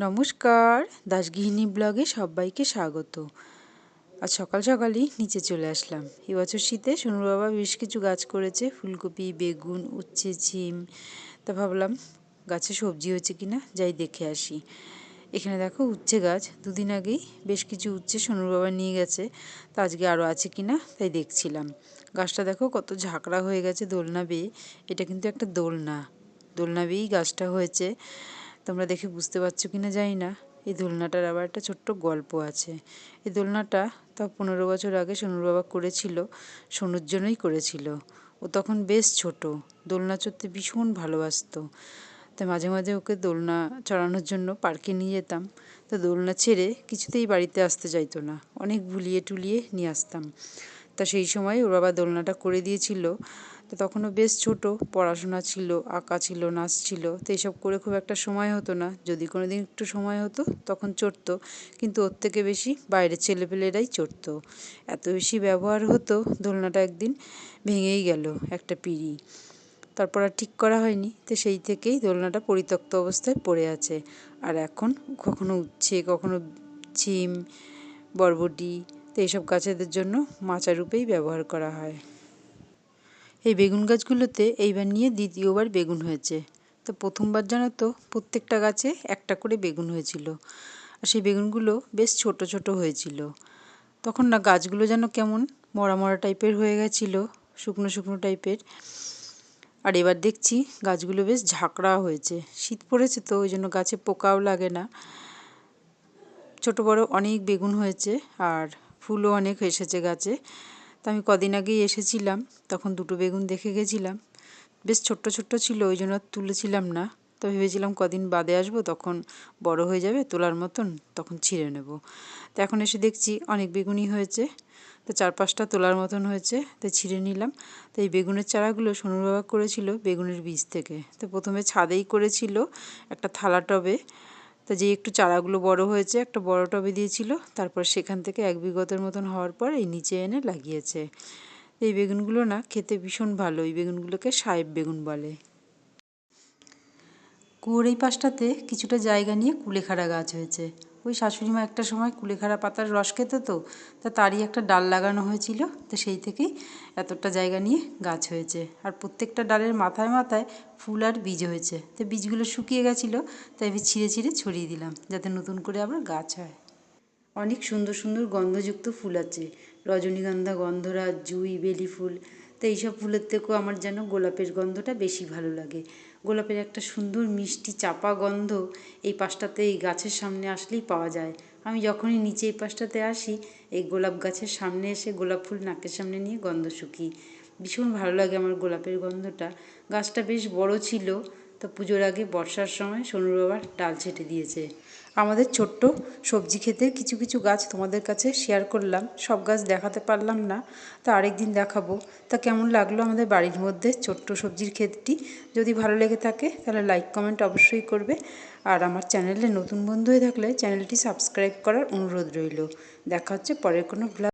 নমস্কার। দাসগৃহিণী ব্লগে সবাইকে স্বাগত। আজ সকাল সকালই নিচে চলে আসলাম। এবছর শীতে সোনুর বাবা বেশ কিছু গাছ করেছে, ফুলকপি, বেগুন, উচ্ছে, ঝিম। তা ভাবলাম, গাছে সবজি হয়েছে কিনা? যাই দেখে আসি। এখানে দেখো উচ্ছে গাছ। দুদিন আগেই বেশ কিছু উচ্ছে সোনুর বাবা নিয়ে গেছে। তা আজকে আরও আছে কিনা? তাই দেখছিলাম। গাছটা দেখো কত ঝাঁকড়া হয়ে গেছে দোলনা বেয়ে। এটা কিন্তু একটা দোলনা। দোলনা বেয়েই গাছটা হয়েছে। তোমরা দেখে বুঝতে পারছ কি না জানি না। এই দোলনাটার আবার একটা ছোট্ট গল্প আছে। এই দোলনাটা তা পনেরো বছর আগে সোনুর বাবা করেছিল, সোনুর জন্যই করেছিল। ও তখন বেশ ছোট, দোলনা চড়তে ভীষণ ভালোবাসতো। তাই মাঝে মাঝে ওকে দোলনা চড়ানোর জন্য পার্কে নিয়ে যেতাম। তো দোলনা ছেড়ে কিছুতেই বাড়িতে আসতে চাইতো না। অনেক ভুলিয়ে টুলিয়ে নিয়ে আসতাম। তা সেই সময় ওর বাবা দোলনাটা করে দিয়েছিল। তো তখনও বেশ ছোট, পড়াশোনা ছিল, আঁকা ছিল, নাচ ছিল। তো এইসব করে খুব একটা সময় হতো না। যদি কোনো দিন একটু সময় হতো, তখন চড়তো। কিন্তু ওর থেকে বেশি বাইরের ছেলেপেলেরাই চড়তো। এত বেশি ব্যবহার হতো, দোলনাটা একদিন ভেঙেই গেল একটা পিঁড়ি। তারপর আর ঠিক করা হয়নি। তো সেই থেকেই দোলনাটা পরিত্যক্ত অবস্থায় পড়ে আছে। আর এখন কখনো উচ্ছে, কখনো ছিম, বরবটি তো এইসব গাছেদের জন্য মাচা রূপেই ব্যবহার করা হয়। এই বেগুন গাছগুলোতে এইবার নিয়ে দ্বিতীয়বার বেগুন হয়েছে। তো প্রথমবার জানো তো, প্রত্যেকটা গাছে একটা করে বেগুন হয়েছিল। আর সেই বেগুনগুলো বেশ ছোট ছোট হয়েছিল। তখন না গাছগুলো যেন কেমন মরা মরা টাইপের হয়ে গেছিল, শুকনো শুকনো টাইপের। আর এবার দেখছি গাছগুলো বেশ ঝাঁকড়া হয়েছে। শীত পড়েছে তো, ওই জন্য গাছে পোকাও লাগে না। ছোট বড় অনেক বেগুন হয়েছে, আর ফুলও অনেক এসেছে গাছে। তো আমি কদিন আগেই এসেছিলাম, তখন দুটো বেগুন দেখে গেছিলাম। বেশ ছোট্ট ছোট্ট ছিল, ওই জন্য তুলেছিলাম না। তো ভেবেছিলাম কদিন বাদে আসব, তখন বড় হয়ে যাবে, তোলার মতন, তখন ছিঁড়ে নেব। তো এখন এসে দেখছি অনেক বেগুনই হয়েছে। তো চার পাঁচটা তোলার মতন হয়েছে, তো ছিঁড়ে নিলাম। তো এই বেগুনের চারাগুলো সোনুর বাবা করেছিল বেগুনের বীজ থেকে। তো প্রথমে ছাদেই করেছিল একটা থালা টবে। তো যে একটু চারাগুলো বড় হয়েছে, একটা বড় টবে দিয়েছিল, তারপর সেখান থেকে এক বিগতের মতন হওয়ার পর এই নিচে এনে লাগিয়েছে। এই বেগুনগুলো না খেতে ভীষণ ভালো, এই বেগুনগুলোকে সাহেব বেগুন বলে। কুয়োর এই পাশটাতে কিছুটা জায়গা নিয়ে কুলেখাড়া গাছ হয়েছে। ওই শাশুড়ি মা একটা সময় কুলেখাড়া পাতার রস খেত তো, তা তারই একটা ডাল লাগানো হয়েছিল, তো সেই থেকেই এতটা জায়গা নিয়ে গাছ হয়েছে। আর প্রত্যেকটা ডালের মাথায় মাথায় ফুল আর বীজ হয়েছে, তো বীজগুলো শুকিয়ে গেছিল, তাই আমি ছিঁড়ে ছিঁড়ে ছড়িয়ে দিলাম, যাতে নতুন করে আবার গাছ হয়। অনেক সুন্দর সুন্দর গন্ধযুক্ত ফুল আছে, রজনীগন্ধা, গন্ধরাজ, জুঁই, বেলি ফুল তো এইসব ফুলের থেকেও আমার যেন গোলাপের গন্ধটা বেশি ভালো লাগে। গোলাপের একটা সুন্দর মিষ্টি চাপা গন্ধ এই পাশটাতে এই গাছের সামনে আসলেই পাওয়া যায়। আমি যখনই নিচে এই পাশটাতে আসি, এই গোলাপ গাছের সামনে এসে গোলাপ ফুল নাকের সামনে নিয়ে গন্ধ শুকি। ভীষণ ভালো লাগে আমার গোলাপের গন্ধটা। গাছটা বেশ বড় ছিল তো পুজোর আগে বর্ষার সময় সোনুর বাবার ডাল ছেটে দিয়েছে। আমাদের ছোট্ট সবজি ক্ষেতের কিছু কিছু গাছ তোমাদের কাছে শেয়ার করলাম। সব গাছ দেখাতে পারলাম না, তা আরেকদিন দেখাবো। তা কেমন লাগল আমাদের বাড়ির মধ্যে ছোট্ট সবজির ক্ষেতটি যদি ভালো লেগে থাকে তাহলে লাইক কমেন্ট অবশ্যই করবে। আর আমার চ্যানেলে নতুন বন্ধু হয়ে থাকলে চ্যানেলটি সাবস্ক্রাইব করার অনুরোধ রইল। দেখা হচ্ছে পরের কোনো